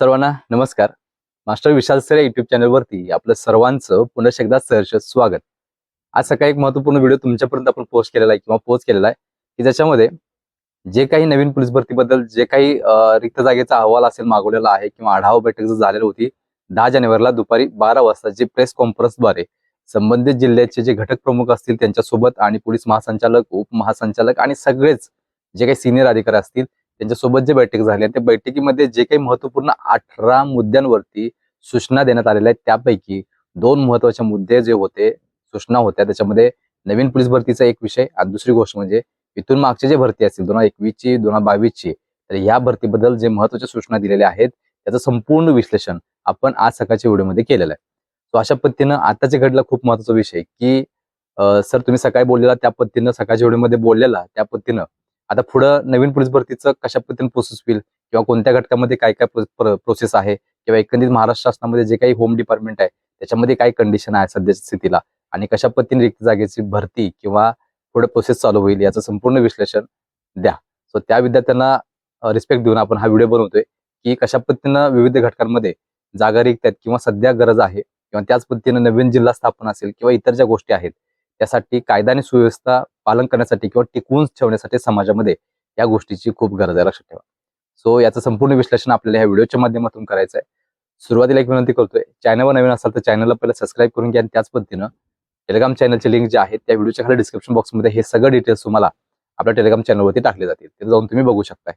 सर्वांना नमस्कार. मास्टर विशाल sir YouTube चॅनलवरती आपलं सर्वांचं पुन्हा एकदा सहर्ष स्वागत. आज सकाळी एक महत्त्वपूर्ण व्हिडिओ तुमच्यापर्यंत आपण पोस्ट केलेला आहे किंवा पोस्ट केलेला आहे की ज्याच्यामध्ये जे काही नवीन पोलीस भरतीबद्दल जे काही रिक्त जागेचा अहवाल असेल मागवलेला आहे किंवा आढावा बैठक जर झालेली होती दहा जानेवारीला दुपारी बारा वाजता जे प्रेस कॉन्फरन्सद्वारे संबंधित जिल्ह्याचे जे घटक प्रमुख असतील त्यांच्यासोबत आणि पोलीस महासंचालक उपमहासंचालक आणि सगळेच जे काही सिनियर अधिकारी असतील त्यांच्यासोबत जे बैठक झाली आणि त्या बैठकीमध्ये जे काही महत्त्वपूर्ण अठरा मुद्द्यांवरती सूचना देण्यात आलेल्या आहेत त्यापैकी दोन महत्त्वाचे मुद्दे जे होते सूचना होत्या. त्याच्यामध्ये नवीन पोलीस भरतीचा एक विषय आणि दुसरी गोष्ट म्हणजे इथून मागचे जे भरती असतील दोन हजार एकवीसची दोन हजार बावीसची तर या भरतीबद्दल जे महत्त्वाच्या सूचना दिलेल्या आहेत त्याचं संपूर्ण विश्लेषण आपण आज सकाळच्या व्हिडिओमध्ये केलेलं आहे. सो अशा पद्धतीनं आताचे घडला खूप महत्त्वाचा विषय की सर तुम्ही सकाळी बोललेला त्या पद्धतीनं सकाळच्या व्हिडिओमध्ये बोललेला त्या पद्धतीनं आता पुढं नवीन पोलीस भरतीचं कशा पद्धतीने प्रोसेस होईल? किंवा कोणत्या घटकामध्ये काय काय प्रोसेस आहे? किंवा एकंदरीत महाराष्ट्र शासनामध्ये जे काही होम डिपार्टमेंट आहे त्याच्यामध्ये काय कंडिशन आहे सध्याच्या स्थितीला? आणि कशा पद्धतीने रिक्त जागेची भरती किंवा पुढे प्रोसेस चालू होईल याचं संपूर्ण विश्लेषण द्या. सो त्या विद्यार्थ्यांना रिस्पेक्ट देऊन आपण हा व्हिडिओ बनवतोय की कशा पद्धतीनं विविध घटकांमध्ये जागा रिक्त आहेत किंवा सध्या गरज आहे किंवा त्याच पद्धतीनं नवीन जिल्हा स्थापन असेल किंवा इतर ज्या गोष्टी आहेत त्यासाठी कायदा आणि सुव्यवस्था पालन करण्यासाठी किंवा टिकवून ठेवण्यासाठी समाजामध्ये या गोष्टीची खूप गरज आहे. लक्षात ठेवा. सो याचं संपूर्ण विश्लेषण आपल्याला ह्या व्हिडिओच्या माध्यमातून करायचं आहे. सुरुवातीला एक विनंती करतोय चॅनलवर नवीन असाल तर चॅनलला पहिला सबस्क्राईब करून घ्या आणि त्याच पद्धतीनं टेलिग्राम चॅनलची लिंक जे आहेत त्या व्हिडिओच्या खाली डिस्क्रिप्शन बॉक्समध्ये हे सगळं डिटेल्स तुम्हाला आपल्या टेलिग्राम चॅनलवरती टाकले जातील. तिथे जाऊन तुम्ही बघू शकताय.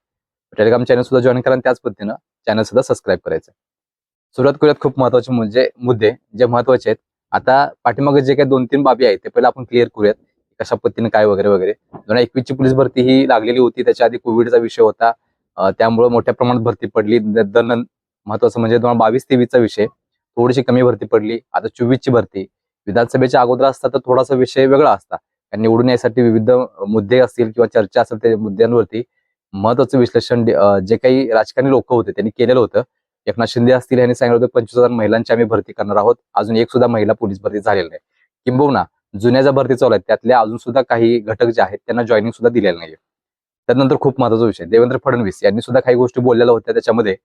टेलिग्राम चॅनल सुद्धा जॉईन करा आणि त्याच पद्धतीनं चॅनल सुद्धा सबस्क्राईब करायचं आहे. सुरुवात करूयात खूप महत्त्वाचे म्हणजे मुद्दे जे महत्त्वाचे आहेत आता पाठीमागे जे काही दोन तीन बाबी आहेत ते पहिला आपण क्लिअर करूयात. कशा पद्धतीने काय वगैरे वगैरे. दोन हजार एकवीस ची पोलीस भरती ही लागलेली होती. त्याच्या आधी कोविडचा विषय होता. त्यामुळे मोठ्या प्रमाणात भरती पडली. द- महत्वाचं म्हणजे दोन बावीस तेवीसचा विषय. थोडीशी कमी भरती पडली. आता चोवीस ची भरती. विधानसभेच्या अगोदर असता तर थोडासा विषय वेगळा असता. कारण निवडून यासाठी विविध मुद्दे असतील किंवा चर्चा असेल त्या मुद्द्यांवरती महत्वाचं विश्लेषण जे काही राजकारणी लोक होते त्यांनी केलेलं होतं. एकनाथ शिंदे असतील यांनी सांगितलं होतं पंचवीस हजार महिलांची आम्ही भरती करणार आहोत. अजून एक सुद्धा महिला पोलीस भरती झालेली नाही. किंबहुना जुन्या ज्या भरती चालू आहेत त्यातल्या अजून सुद्धा काही घटक जे आहेत त्यांना जॉईनिंग सुद्धा दिलेलं नाहीये. त्यानंतर खूप महत्त्वाचा विषय देवेंद्र फडणवीस यांनी सुद्धा काही गोष्टी बोललेल्या होत्या. त्याच्यामध्ये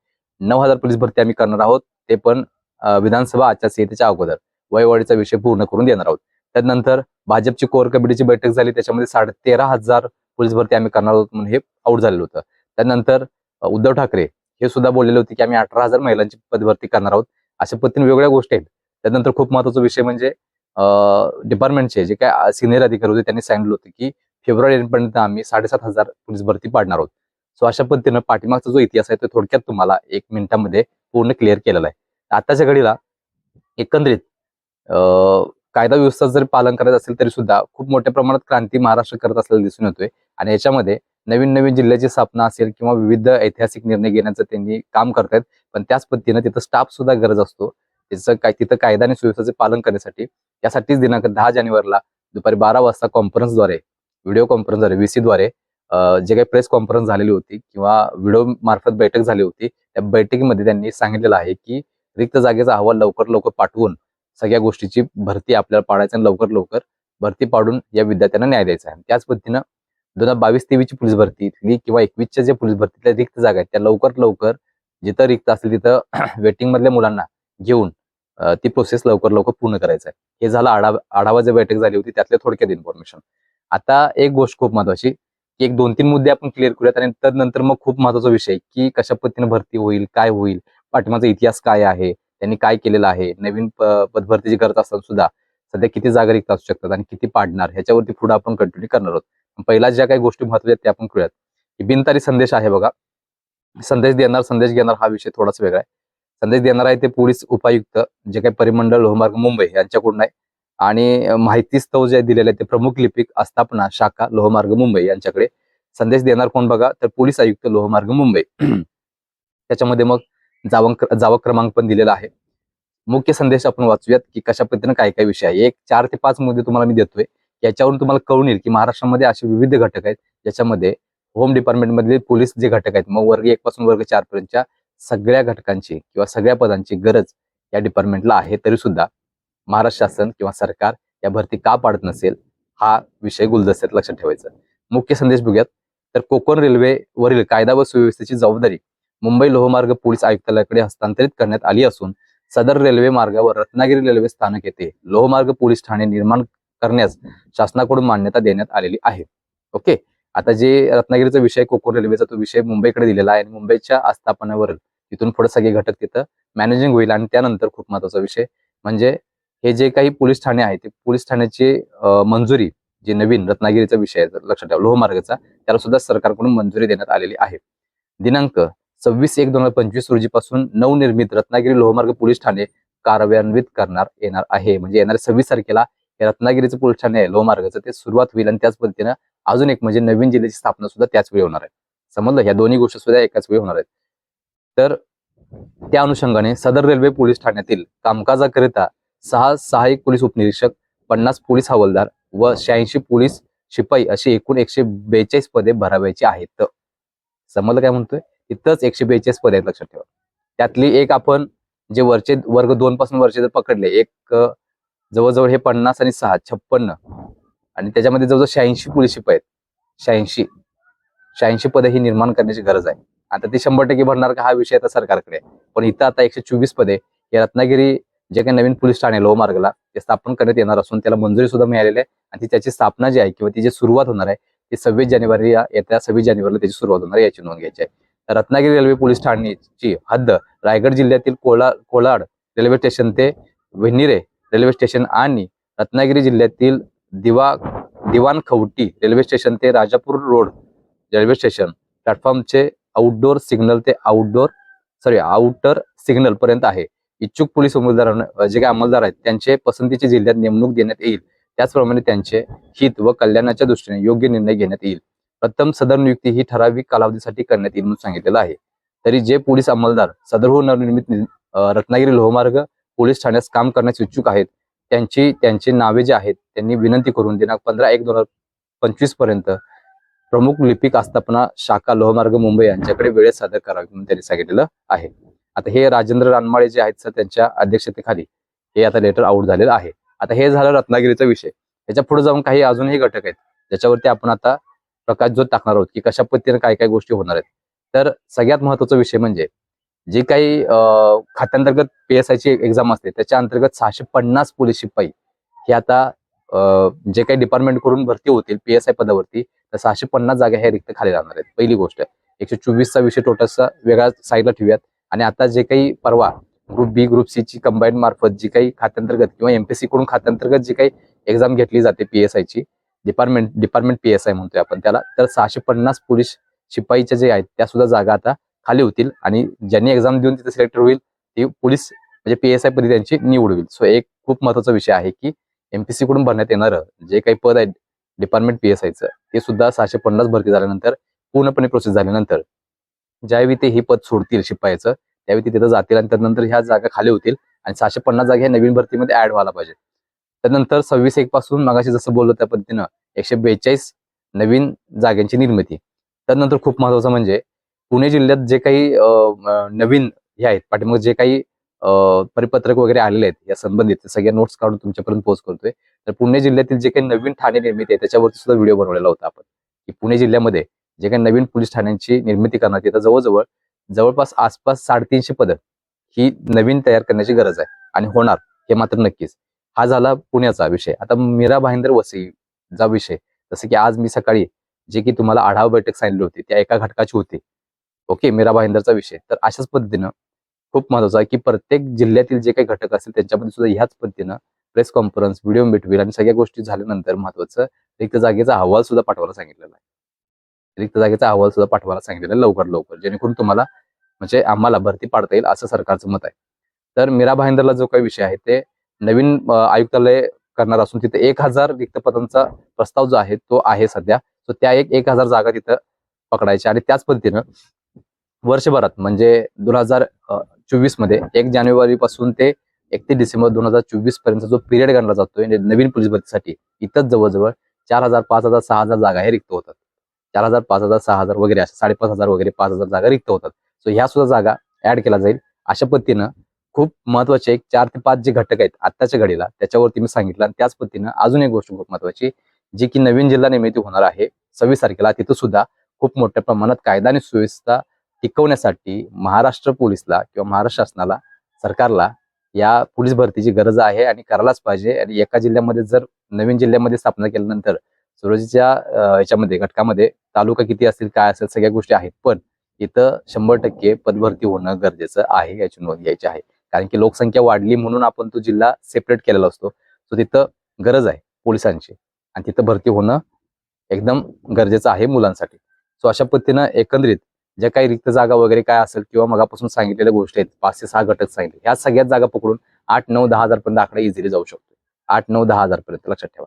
नऊ हजार पोलीस भरती आम्ही करणार आहोत. ते पण विधानसभा विधानसभा आचारसंहितेच्या अगोदर. वयवाढीचा विषय पूर्ण करून देणार आहोत. त्यानंतर भाजपची कोर कमिटीची बैठक झाली. त्याच्यामध्ये साडे तेरा हजार पोलीस भरती आम्ही करणार आहोत म्हणून हे आऊट झालेलं होतं. त्यानंतर उद्धव ठाकरे हे सुद्धा बोललेले होते की आम्ही अठरा हजार महिलांची पदभरती करणार आहोत. अशा पद्धतीने वेगवेगळ्या गोष्टी आहेत. त्यानंतर खूप महत्त्वाचा विषय म्हणजे डिपार्टमेंटचे जे काय सिनियर अधिकारी होते त्यांनी सांगितलं होतं की फेब्रुवारीपर्यंत आम्ही साडेसात हजार पोलीस भरती पाडणार आहोत. सो अशा पद्धतीनं पाठीमागचा जो इतिहास आहे तो थोडक्यात तुम्हाला एक मिनिटामध्ये पूर्ण क्लिअर केलेला आहे. आताच्या घडीला एकंदरीत कायदा व्यवस्था जर पालन करायचं असेल तरी सुद्धा खूप मोठ्या प्रमाणात क्रांती महाराष्ट्र करत असलेला दिसून येतोय. आणि याच्यामध्ये नवीन नवीन जिल्ह्याची स्थापना असेल किंवा विविध ऐतिहासिक निर्णय घेण्याचं त्यांनी काम करतायत पण त्याच पद्धतीनं तिथं स्टाफ सुद्धा गरज असतो. त्याचं काय तिथं कायदा आणि सुव्यवस्थेचे पालन करण्यासाठी. त्यासाठीच दिनांक दहा जानेवारीला दुपारी बारा वाजता कॉन्फरन्सद्वारे व्हिडिओ कॉन्फरन्सद्वारे व्हीसीद्वारे जे काही प्रेस कॉन्फरन्स झालेली होती किंवा व्हिडिओ मार्फत बैठक झाली होती त्या बैठकीमध्ये त्यांनी सांगितलेलं आहे की रिक्त जागेचा अहवाल लवकर लवकर पाठवून सगळ्या गोष्टीची भरती आपल्याला पाडायची आणि लवकर लवकर भरती पाडून या विद्यार्थ्यांना न्याय द्यायचा आहे. त्याच पद्धतीनं दोन हजार बावीस तेवीसची पोलीस भरतीतली किंवा एकवीसच्या जे पोलीस भरतीतल्या रिक्त जागा आहेत त्या लवकर लवकर जिथं रिक्त असतील तिथं वेटिंग मधल्या मुलांना घेऊन ती प्रोसेस लवकर लवकर पूर्ण करायचं आहे. हे झालं आढावा आढावा जे बैठक झाली होती त्यातल्या थोडक्यात इन्फॉर्मेशन आता एक गोष्ट खूप महत्वाची की एक दोन तीन मुद्दे आपण क्लिअर करूयात आणि त्यानंतर मग खूप महत्त्वाचा विषय की कशा पद्धतीने भरती होईल काय होईल पाठिंबाचा इतिहास काय आहे त्यांनी काय केलेलं आहे नवीन प- पदभरतीची करत असताना सुद्धा सध्या किती जागा रिक्त असू शकतात आणि किती पाडणार ह्याच्यावरती पुढे आपण कंटिन्यू करणार आहोत. पहिला ज्या काही गोष्टी महत्त्वाच्या आहेत त्या आपण करूयात. की बिनतारी संदेश आहे बघा. संदेश देणार संदेश घेणार हा विषय थोडासा वेगळा आहे. संदेश देणार आहे ते पोलीस उपायुक्त जे काही परिमंडळ लोहमार्ग मुंबई यांच्याकडून आहे. आणि माहिती स्तव जे दिलेले आहे ते प्रमुख लिपिक आस्थापना शाखा लोहमार्ग मुंबई यांच्याकडे. संदेश देणार कोण बघा? तर पोलीस आयुक्त लोहमार्ग मुंबई. त्याच्यामध्ये मग जावंक जावक क्रमांक पण दिलेला आहे. मुख्य संदेश आपण वाचूयात की कशा पद्धतीने काय काय विषय आहे. एक चार ते पाच मुद्दे तुम्हाला मी देतोय. याच्यावरून तुम्हाला कळून येईल की महाराष्ट्रामध्ये असे विविध घटक आहेत ज्याच्यामध्ये होम डिपार्टमेंटमधले पोलीस जे घटक आहेत मग वर्ग एक पासून वर्ग चार पर्यंतच्या सगळ्या घटकांची किंवा सगळ्या पदांची गरज या डिपार्टमेंटला आहे तरी सुद्धा महाराष्ट्र शासन किंवा सरकार या भरती का पाडत नसेल हा विषय गुलदस्त्यात लक्षात ठेवायचा. मुख्य संदेश बघूयात. तर कोकण रेल्वेवरील कायदा व सुव्यवस्थेची जबाबदारी मुंबई लोहमार्ग पोलीस आयुक्तालयाकडे हस्तांतरित करण्यात आली असून सदर रेल्वे मार्गावर रत्नागिरी रेल्वे स्थानक येथे लोहमार्ग पोलीस ठाणे निर्माण करण्यास शासनाकडून मान्यता देण्यात आलेली आहे. ओके? आता जे रत्नागिरीचा विषय कोकण रेल्वेचा तो विषय मुंबईकडे दिलेला आहे आणि मुंबईच्या आस्थापनावर तिथून पुढे सगळे घटक तिथं मॅनेजिंग होईल आणि त्यानंतर खूप महत्त्वाचा विषय म्हणजे हे जे काही पोलीस ठाणे आहे ते पोलीस ठाण्याची मंजुरी जे नवीन रत्नागिरीचा विषय लक्षात ठेवा लोहमार्गाचा त्याला सुद्धा सरकारकडून मंजुरी देण्यात आलेली आहे. दिनांक सव्वीस एक दोन हजार पंचवीस रोजीपासून नवनिर्मित रत्नागिरी लोहमार्ग पोलीस ठाणे कार्यान्वित करणार येणार आहे. म्हणजे येणाऱ्या सव्वीस तारखेला रत्नागिरीचं पोलीस ठाणे आहे लोहमार्गाचं ते सुरुवात होईल आणि त्याच पद्धतीनं अजून एक म्हणजे नवीन जिल्ह्याची स्थापना सुद्धा त्याच वेळी होणार आहे. समजलं? ह्या दोन्ही गोष्टी सुद्धा एकाच वेळी होणार आहेत. तर त्या अनुषंगाने सदर रेल्वे पोलीस ठाण्यातील कामकाजाकरिता सहा सहाय्यक पोलीस उपनिरीक्षक पन्नास पोलीस हवालदार व शहाऐंशी पोलीस शिपाई अशी एकूण एकशे बेचाळीस पदे भरावायची आहेत. समजलं काय म्हणतोय? इथंच एकशे बेचाळीस पदे आहेत लक्षात ठेवा. त्यातली एक आपण जे वरचे वर्ग दोन पासून वरचे जर पकडले एक जवळजवळ हे पन्नास आणि सहा छप्पन्न. आणि त्याच्यामध्ये जवळजवळ शहाऐंशी पोलीस शिपाई आहेत. शहाऐंशी. शहाऐंशी पदे ही निर्माण करण्याची गरज आहे. आता ते शंभर टक्के भरणार का हा विषय आता सरकारकडे आहे. पण इथं आता एकशे चोवीस पदे या रत्नागिरी जे काही नवीन पोलीस ठाणे लोहमार्गला ते स्थापन करण्यात येणार असून त्याला मंजुरी सुद्धा मिळालेली आहे. आणि ती त्याची स्थापना जी आहे किंवा ती जी सुरुवात होणार आहे ती सव्वीस जानेवारी या येत्या सव्वीस जानेवारीला त्याची सुरुवात होणार आहे याची नोंद घ्यायची आहे. तर रत्नागिरी रेल्वे पोलीस ठाण्याची हद्द रायगड जिल्ह्यातील कोला कोलाड रेल्वे स्टेशन ते वेन्निरे रेल्वे स्टेशन आणि रत्नागिरी जिल्ह्यातील दिवा दिवाण खवटी रेल्वे स्टेशन ते राजापूर रोड रेल्वे स्टेशन प्लॅटफॉर्मचे आउटडोर सिग्नल ते आउटडोर सॉरी आउटर सिग्नल पर्यंत आहे. इच्छुक पोलीस अंमलदारांना जे काही अंमलदार आहेत त्यांचे पसंतीच्या जिल्ह्यात नेमणूक देण्यात येईल. त्याचप्रमाणे त्यांचे हित व कल्याणाच्या दृष्टीने योग्य निर्णय घेण्यात येईल. प्रथम सदर नियुक्ती ही ठराविक कालावधीसाठी करण्यात येईल म्हणून सांगितलेलं आहे. तरी जे पोलीस अंमलदार सदर नवनिर्मित रत्नागिरी लोहमार्ग पोलीस ठाण्यास काम करण्यास इच्छुक आहेत. त्यांची त्यांची नावे जे आहेत त्यांनी विनंती करून दिनांक पंधरा एक दोन हजार पंचवीसपर्यंत प्रमुख लिपिक आस्थापना शाखा लोहमार्ग मुंबई यांच्याकडे वेळेत सादर करावी म्हणून त्यांनी सांगितलेलं आहे. आता हे राजेंद्र रानमाळे जे आहेत सर त्यांच्या अध्यक्षतेखाली हे आता लेटर आउट झालेलं आहे. आता हे झालं रत्नागिरीचा विषय. त्याच्या पुढे जाऊन काही अजूनही घटक आहेत. ज्याच्यावरती आपण आता प्रकाश जो टाकणार आहोत की कशा पद्धतीने काय काय गोष्टी होणार आहेत. तर सगळ्यात महत्त्वाचा विषय म्हणजे जे काही खात्यांतर्गत पी एस आयची एक्झाम असते त्याच्या अंतर्गत सहाशे पन्नास पोलीस शिपाई हे आता जे काही डिपार्टमेंटकडून भरती होतील पी एस आय पदावरती तर सहाशे पन्नास जागा ह्या रिक्त खाली राहणार आहेत. पहिली गोष्ट एकशे चोवीसचा विषय टोटलचा वेगळा साईडला ठेवूयात. आणि आता जे काही परवा ग्रुप बी ग्रुप सी ची कंबाईन मार्फत जी काही खात्यांतर्गत किंवा एमपीसी कडून खात्यांतर्गत जी काही एक्झाम घेतली जाते पी एस आयची department department P S I म्हणतोय आपण त्याला तर सहाशे पन्नास पोलीस शिपाईच्या जे आहेत त्या सुद्धा जागा आता खाली होतील आणि ज्यांनी एक्झाम देऊन तिथे सिलेक्ट होईल ती पोलीस म्हणजे पी एस आय पदी त्यांची निवड होईल. सो एक खूप महत्त्वाचा विषय आहे की एमपीसी कडून भरण्यात येणारं जे काही पद आहे डिपार्टमेंट पी एस आयचं ते सुद्धा सहाशे पन्नास भरती झाल्यानंतर पूर्णपणे प्रोसेस झाल्यानंतर ज्यावेळी ते हे पद सोडतील शिपायाचं त्यावेळी ते तिथं जातील आणि त्यानंतर ह्या जागा खाली होतील आणि सहाशे पन्नास जागा ह्या नवीन भरतीमध्ये ऍड व्हायला पाहिजे. त्यानंतर सव्वीस एक पासून मगाशी जसं बोललो त्या पद्धतीनं एकशे बेचाळीस नवीन जागांची निर्मिती. त्यानंतर खूप महत्वाचं म्हणजे पुणे जिल्ह्यात जे काही नवीन हे आहेत पाठीमाग जे काही परिपत्रक वगैरे आलेले आहेत या संबंधित सगळ्या नोट्स काढून तुमच्यापर्यंत पोहोच करतोय. तर पुणे जिल्ह्यातील जे काही नवीन ठाणे निर्मिती आहे त्याच्यावरती सुद्धा व्हिडिओ बनवलेला होता आपण. की पुणे जिल्ह्यामध्ये जे काही नवीन पोलीस ठाण्यांची निर्मिती करण्यात येतं जवळजवळ जवळपास आसपास साडेतीनशे पदं ही नवीन तयार करण्याची गरज आहे आणि होणार हे मात्र नक्कीच. हा झाला पुण्याचा विषय. आता मीरा भाईंदर वसईचा विषय. जसं की आज मी सकाळी जे की तुम्हाला आढावा बैठक सांगितली होती त्या एका घटकाची होती. ओके मीरा भाईंदरचा विषय. तर अशाच पद्धतीनं खूप महत्वाचं आहे की प्रत्येक जिल्ह्यातील जे काही घटक असतील त्यांच्यामध्ये सुद्धा ह्याच पद्धतीनं प्रेस कॉन्फरन्स व्हिडिओ मिटवील आणि सगळ्या गोष्टी झाल्यानंतर महत्वाचं रिक्त जागेचा अहवाल सुद्धा पाठवायला सांगितलेला आहे. रिक्त जागेचा अहवाल सुद्धा पाठवायला सांगितलेला आहे लवकर लवकर. जेणेकरून तुम्हाला म्हणजे आम्हाला भरती पाडता येईल असं सरकारचं मत आहे. तर मीरा भाईंदरला जो काही विषय आहे ते नवीन आयुक्तालय करणार असून तिथे एक हजार रिक्त पदांचा प्रस्ताव जो आहे तो आहे सध्या. सो त्या एक एक हजार जागा तिथं पकडायच्या आणि त्याच पद्धतीनं वर्षभरात म्हणजे दोन हजार चोवीसमध्ये एक जानेवारी पासून ते एकतीस डिसेंबर दोन हजार चोवीसपर्यंत जो पिरियड गणला जातोय म्हणजे नवीन पोलीस भरतीसाठी इथंच जवळजवळ चार हजार पाच हजार सहा हजार जागा हे रिक्त होतात. चार हजार पाच हजार सहा हजार वगैरे अशा साडेपाच हजार वगैरे पाच हजार जागा रिक्त होतात. सो ह्या सुद्धा जागा ऍड केला जाईल. अशा पद्धतीनं खूप महत्त्वाचे एक चार ते पाच जे घटक आहेत आत्ताच्या घडीला त्याच्यावरती मी सांगितलं आणि त्याच पद्धतीनं अजून एक गोष्ट खूप महत्वाची जी की नवीन जिल्हा निर्मिती होणार आहे सव्वीस तारखेला. तिथं सुद्धा खूप मोठ्या प्रमाणात कायदा आणि सुव्यवस्था टिकवण्यासाठी महाराष्ट्र पोलीसला किंवा महाराष्ट्र शासनाला सरकारला या पोलीस भरतीची गरज आहे आणि करायलाच पाहिजे. आणि एका जिल्ह्यामध्ये जर नवीन जिल्ह्यामध्ये स्थापना केल्यानंतर सुरजीच्या याच्यामध्ये घटकामध्ये तालुका किती असतील काय असेल सगळ्या गोष्टी आहेत. पण इथं शंभर टक्के पदभरती होणं गरजेचं आहे याची नोंद घ्यायची आहे. कारण की लोकसंख्या वाढली म्हणून आपण तो जिल्हा सेपरेट केलेला असतो. सो तिथं गरज आहे पोलिसांची. आणि तिथं भरती होणं एकदम गरजेचं आहे मुलांसाठी. सो अशा पद्धतीनं एकंदरीत ज्या काही रिक्त जागा वगैरे काय असेल किंवा मगापासून सांगितलेल्या गोष्टी आहेत पाच ते सहा घटक सांगितले ह्या सगळ्याच जागा पकडून आठ नऊ दहा हजार पर्यंत आकडा इझिली जाऊ शकतो आठ नऊ दहा हजार पर्यंत लक्षात ठेवा.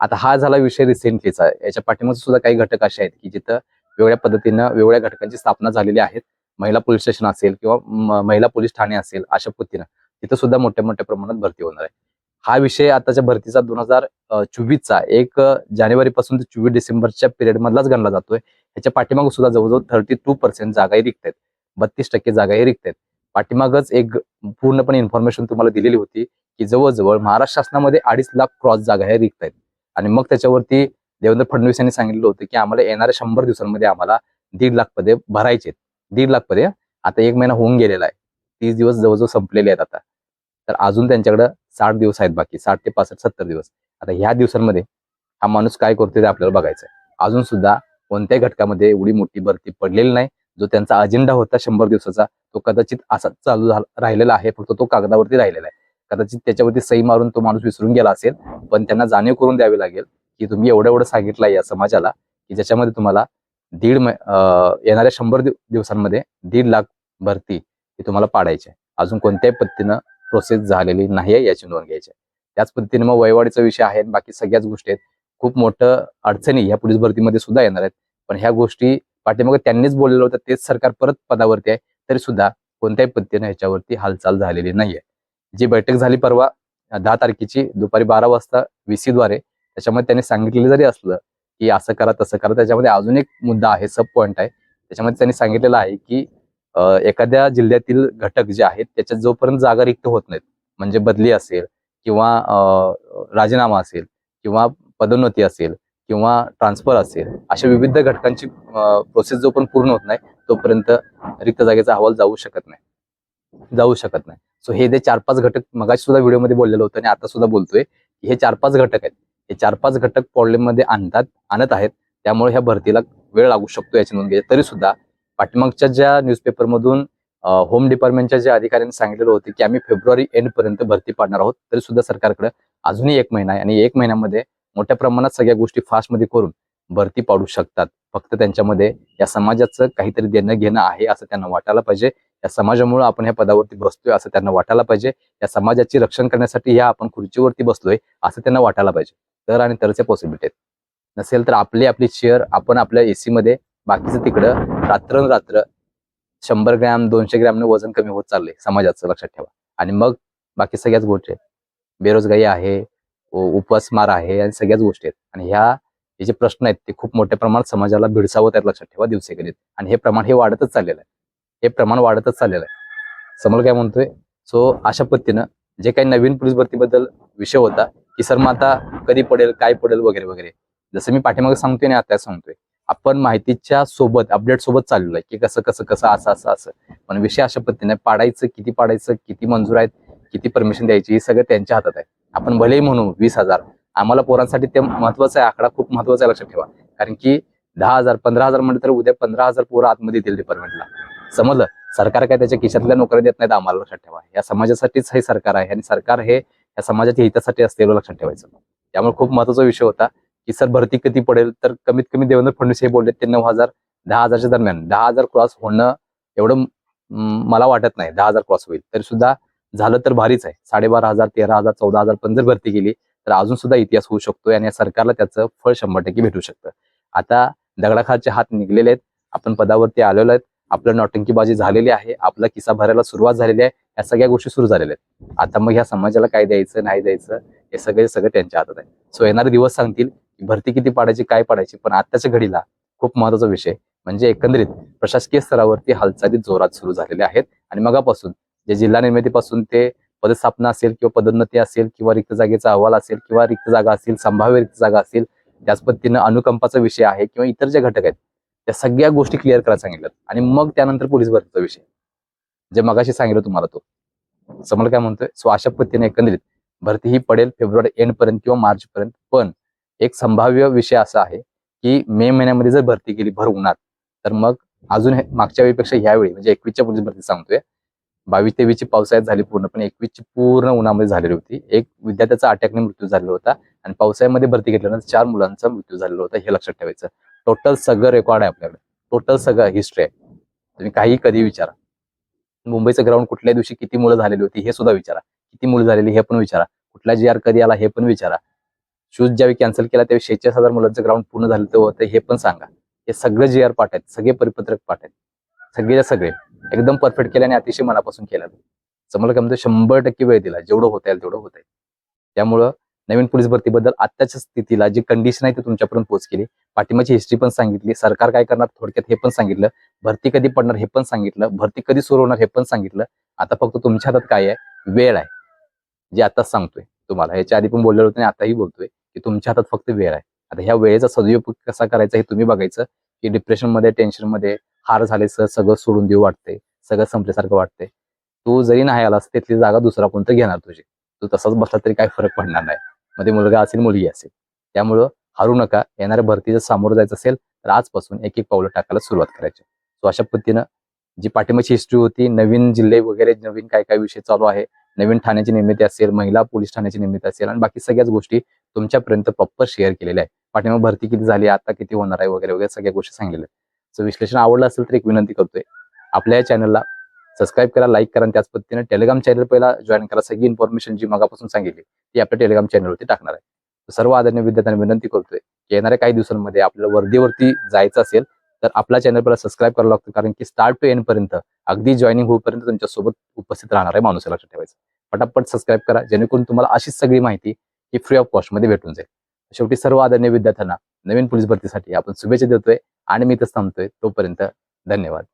आता हा झाला विषय रिसेंटलीचा याच्या पाठीमागे सुद्धा काही घटक असे आहेत की जिथं वेगळ्या पद्धतीनं वेगवेगळ्या घटकांची स्थापना झालेली आहेत. महिला पोलीस स्टेशन असेल किंवा महिला पोलीस ठाणे असेल अशा पद्धतीनं तिथं सुद्धा मोठ्या मोठ्या प्रमाणात भरती होणार आहे. हा विषय आताच्या भरतीचा दोन हजार चोवीसचा एक जानेवारीपासून ते चोवीस डिसेंबरच्या पिरियड मधलाच गणला जातोय. ह्याच्या पाठीमाग सुद्धा जवळजवळ थर्टी टू पर्सेंट जागाही रिक्त आहेत. बत्तीस टक्के जागाही रिक्त आहेत. पाठीमागच एक पूर्णपणे इन्फॉर्मेशन तुम्हाला दिलेली होती की जवळजवळ महाराष्ट्र शासनामध्ये अडीच लाख क्रॉस जागा ह्या रिक्त आहेत. आणि मग त्याच्यावरती देवेंद्र फडणवीस यांनी सांगितलं होतं की आम्हाला येणाऱ्या शंभर दिवसांमध्ये आम्हाला दीड लाख पदे भरायचे दीड लाख पदे आता एक महिना होऊन गेलेला आहे. तीस दिवस जवळजवळ संपलेले आहेत आता. तर अजून त्यांच्याकडे साठ दिवस आहेत बाकी साठ ते पासष्ट सत्तर दिवस. आता ह्या दिवसांमध्ये हा माणूस काय करतोय ते आपल्याला बघायचं आहे अजून सुद्धा कोणत्याही घटकामध्ये एवढी मोठी भरती पडलेली नाही. जो त्यांचा अजेंडा होता शंभर दिवसाचा तो कदाचित असा चालू झाला राहिलेला आहे. फक्त तो कागदावरती राहिलेला आहे. कदाचित त्याच्यावरती सही मारून तो माणूस विसरून गेला असेल पण त्यांना जाणीव करून द्यावी लागेल की तुम्ही एवढं एवढं सांगितलं या समाजाला की ज्याच्यामध्ये तुम्हाला दीड मै- येणाऱ्या शंभर दिवसांमध्ये दीड लाख भरती ही तुम्हाला पाडायची आहे. अजून कोणत्याही पद्धतीनं प्रोसेस झालेली नाही आहे याची नोंद घ्यायची त्याच पद्धतीने मग वयवाडीचा विषय आहे बाकी सगळ्याच गोष्टी आहेत. खूप मोठं अडचणी या पोलीस भरतीमध्ये सुद्धा येणार आहेत. पण ह्या गोष्टी पाठीमागे त्यांनीच बोललेलं होतं तेच सरकार परत पदावरती आहे तरी सुद्धा कोणत्याही पद्धतीने ह्याच्यावरती हालचाल झालेली नाहीये. जी बैठक झाली परवा दहा तारखेची दुपारी बारा वाजता VC द्वारे त्याच्यामध्ये त्यांनी सांगितलेलं जरी असलं की असं करा तसं करा त्याच्यामध्ये अजून एक मुद्दा आहे सब पॉईंट आहे. त्याच्यामध्ये त्यांनी सांगितलेलं आहे की एखाद्या जिल्ह्यातील घटक जे आहेत त्याच्यात जोपर्यंत जागा रिक्त होत नाहीत म्हणजे बदली असेल किंवा राजीनामा असेल किंवा पदोन्नती असेल किंवा ट्रान्सफर असेल अशा विविध घटकांची प्रोसेस जो पण पूर्ण होत नाही तोपर्यंत रिक्त जागेचा अहवाल जाऊ शकत नाही. जाऊ शकत नाही. सो हे जे चार पाच घटक मगाशी सुद्धा व्हिडिओमध्ये बोललेलं होतं आणि आता सुद्धा बोलतोय की हे चार पाच घटक आहेत. हे चार पाच घटक प्रॉब्लेममध्ये आणतात आणत आहेत. त्यामुळे ह्या भरतीला वेळ लागू शकतो याची नोंद घ्यायची. तरी सुद्धा पाठीमागच्या ज्या न्यूजपेपरमधून होम डिपार्टमेंटच्या ज्या अधिकाऱ्यांनी सांगितलेलं होतं की आम्ही फेब्रुवारी एंड पर्यंत भरती पाडणार आहोत तरी सुद्धा सरकारकडे अजूनही एक महिना आहे आणि एक महिन्यामध्ये मोठ्या प्रमाणात सगळ्या गोष्टी फास्टमध्ये करून भरती पाडू शकतात. फक्त त्यांच्यामध्ये या समाजाचं काहीतरी देणं घेणं आहे असं त्यांना वाटायला पाहिजे. या समाजामुळे आपण ह्या पदावरती बसतोय असं त्यांना वाटायला पाहिजे. या समाजाची रक्षण करण्यासाठी ह्या आपण खुर्चीवरती बसलोय असं त्यांना वाटायला पाहिजे. तर आणि तरचे पॉसिबिलिटी आहेत. नसेल तर आपली आपली चेअर आपण आपल्या एसी मध्ये बाकीचं तिकडं रात्र रात्र शंभर ग्रॅम दोनशे ग्रॅमने वजन कमी होत चाललंय समाजाचं लक्षात ठेवा. आणि मग बाकी सगळ्याच गोष्टी आहेत. बेरोजगारी आहे उपवासमार आहे आणि सगळ्याच गोष्टी आहेत. आणि ह्या हे जे प्रश्न आहेत ते खूप मोठ्या प्रमाणात समाजाला भिडसावत आहेत लक्षात ठेवा दिवसेगणित आणि हे प्रमाण हे वाढतच चाललेलं आहे. हे प्रमाण वाढतच चाललेलं आहे. समोर काय म्हणतोय? सो अशा पद्धतीनं जे काही नवीन पोलीस भरतीबद्दल विषय होता की सर मग आता कधी पडेल काय पडेल वगैरे वगैरे. जसं मी पाठीमागे सांगतोय आणि आता सांगतोय. आपण माहितीच्या सोबत अपडेट सोबत चाललोय की कसं कसं कसं असं असं असं. पण विषय अशा पद्धतीने पाडायचं किती पाडायचं किती मंजूर आहेत किती परमिशन द्यायची हे सगळं त्यांच्या हातात आहे. आपण भलेही म्हणू वीस हजार. आम्हाला पोरांसाठी ते महत्त्वाचा आहे आकडा खूप महत्त्वाचा आहे लक्षात ठेवा. कारण की दहा हजार पंधरा हजार म्हणलं तर उद्या पंधरा हजार पोरं आतमध्ये येतील डिपार्टमेंटला समजलं? सरकार काय त्याच्या खिशातल्या नोकऱ्या देत नाहीत आम्हाला लक्षात ठेवा. या समाजासाठीच हे सरकार आहे आणि सरकार हे या समाजाच्या हितासाठी असते एवढं लक्षात ठेवायचं. त्यामुळे खूप महत्त्वाचा विषय होता की सर भरती कधी पडेल? तर कमीत कमी देवेंद्र फडणवीस हे बोलले ते नऊ हजार दहा हजारच्या दरम्यान. दहा हजार क्रॉस होणं एवढं मला वाटत नाही दहा हजार क्रॉस होईल. तरी सुद्धा झालं तर भारीच आहे. साडेबारा हजार तेरा हजार चौदा हजार पण जर भरती केली तर अजून सुद्धा इतिहास होऊ शकतोय आणि या सरकारला त्याचं फळ शंभर टक्के भेटू शकतं. आता दगडाखालचे हात निघलेले आहेत. आपण पदावरती आलेलो आहेत. आपलं नौटंकीबाजी झालेली आहे. आपला किस्सा भरायला सुरुवात झालेली आहे. या सगळ्या गोष्टी सुरू झालेल्या आहेत. आता मग ह्या समाजाला काय द्यायचं नाही द्यायचं हे सगळे सगळं त्यांच्या हातात आहे. सो येणारे दिवस सांगतील की भरती किती पाडायची काय पाडायची पण आताच्या घडीला खूप महत्त्वाचा विषय म्हणजे एकंदरीत प्रशासकीय स्तरावरती हालचाली जोरात सुरू झालेल्या आहेत. आणि मगापासून जे जिल्हा निर्मितीपासून ते पदस्थापना असेल किंवा पदोन्नती असेल किंवा रिक्त जागेचा अहवाल असेल किंवा रिक्त जागा असतील संभाव्य रिक्त जागा असतील त्याच पद्धतीनं अनुकंपाचा विषय आहे किंवा इतर जे घटक आहेत त्या सगळ्या गोष्टी क्लिअर करायला सांगितल्यात. आणि मग त्यानंतर पोलीस भरतीचा विषय. जे मगाशी सांगितलं तुम्हाला तो. समोर काय म्हणतोय? सो अशा पद्धतीने एकंदरीत भरती ही पडेल फेब्रुवारी एंड पर्यंत किंवा मार्च पर्यंत. पण एक संभाव्य विषय असा आहे की मे महिन्यामध्ये जर भरती केली भर उन्हात तर मग अजून मागच्या वेळीपेक्षा ह्यावेळी म्हणजे एकवीसच्या पोलीस भरती सांगतोय बावीस तेवीसची पावसाळ्यात झाली पूर्णपणे एकवीसची पूर्ण उन्हामध्ये झालेली होती. एक विद्यार्थ्याचा अटॅकने मृत्यू झालेला होता आणि पावसाळ्यामध्ये भरती घेतल्यानंतर चार मुलांचा मृत्यू झालेला होता हे लक्षात ठेवायचं. टोटल सगळं रेकॉर्ड आहे आपल्याकडे. टोटल सगळं हिस्ट्री आहे. तुम्ही काही कधी विचारा. मुंबईचं ग्राउंड कुठल्या दिवशी किती मुलं झालेली होती हे सुद्धा विचारा. किती मुलं झालेली हे पण विचारा. कुठला जी आर कधी आला हे पण विचारा. शूज ज्यावेळी कॅन्सल केला त्यावेळी शेहेचाळीस हजार मुलांचं ग्राउंड पूर्ण झालं होतं हे पण सांगा. हे सगळं जी आर पाठ आहेत. सगळे परिपत्रक पाठ आहेत. सगळे सगळे. एकदम परफेक्ट केलं आणि अतिशय मनापासून केलं. समोर काय म्हणतो शंभर टक्के वेळ दिला. जेवढं होता येईल तेवढं होत आहे त्यामुळं नवीन पोलीस भरतीबद्दल आत्ताच्या स्थितीला जी कंडिशन आहे ती तुमच्यापर्यंत पोहोच केली पाठिंबाची हिस्ट्री पण सांगितली. सरकार काय करणार? थोडक्यात हे पण सांगितलं. भरती कधी पडणार हे पण सांगितलं. भरती कधी सुरू होणार हे पण सांगितलं. आता फक्त तुमच्या हातात काय आहे? वेळ आहे. जे आताच सांगतोय तुम्हाला. याच्या आधी पण बोललेलो होतो आणि आताही बोलतोय की तुमच्या हातात फक्त वेळ आहे. आता ह्या वेळेचा सदुपयोग कसा करायचा हे तुम्ही बघायचं. की डिप्रेशनमध्ये टेन्शनमध्ये हार झाले सर सगळं सोडून देऊ वाटते सगळं संपल्यासारखं वाटते. तू जरी नाही आलास तिथली जागा दुसरा कोणतं घेणार तुझी. तू तसाच बसला तरी काही फरक पडणार नाही. मध्ये मुलगा असेल मुलगी असेल. त्यामुळं हारू नका. येणाऱ्या भरतीच्या सामोरं जायचं असेल तर आजपासून एक एक पावलं टाकायला सुरुवात करायची. सो अशा पद्धतीनं जी पाठिंबाची हिस्ट्री होती नवीन जिल्हे वगैरे नवीन काय काय विषय चालू आहे नवीन ठाण्याची निर्मिती असेल महिला पोलीस ठाण्याची निर्मिती असेल आणि बाकी सगळ्याच गोष्टी तुमच्यापर्यंत प्रॉपर शेअर केलेल्या आहे पाठिंबा भरती किती झाली आता किती होणार आहे वगैरे वगैरे सगळ्या गोष्टी सांगितल्या विश्लेषण आवडलं असेल तर एक विनंती करतोय. आपल्या या चॅनलला सबस्क्राईब करा लाईक करा आणि त्याच पद्धतीने टेलिग्राम चॅनल पहिला जॉईन करा. सगळी इन्फॉर्मेशन जी मगापासून सांगितली ती आपल्या टेलिग्राम चॅनलवरती टाकणार आहे. सर्व आदरणीय विद्यार्थ्यांना विनंती करतोय की येणाऱ्या काही दिवसांमध्ये आपल्याला वर्दीवरती जायचं असेल तर आपला चॅनल पहिला सबस्क्राईब करावं लागतं. कारण की स्टार्ट टू एंड पर्यंत अगदी जॉईनिंग होईपर्यंत तुमच्यासोबत उपस्थित राहणार आहे माणूस लक्षात ठेवायचं. पटापट सबस्क्राईब करा जेणेकरून तुम्हाला अशीच सगळी माहिती ही फ्री ऑफ कॉस्टमध्ये भेटून जाईल. शेवटी सर्व आदरणीय विद्यार्थ्यांना नवीन पोलीस भरतीसाठी आपण शुभेच्छा देतोय. आणि मी इथंच थांबतोय तोपर्यंत धन्यवाद.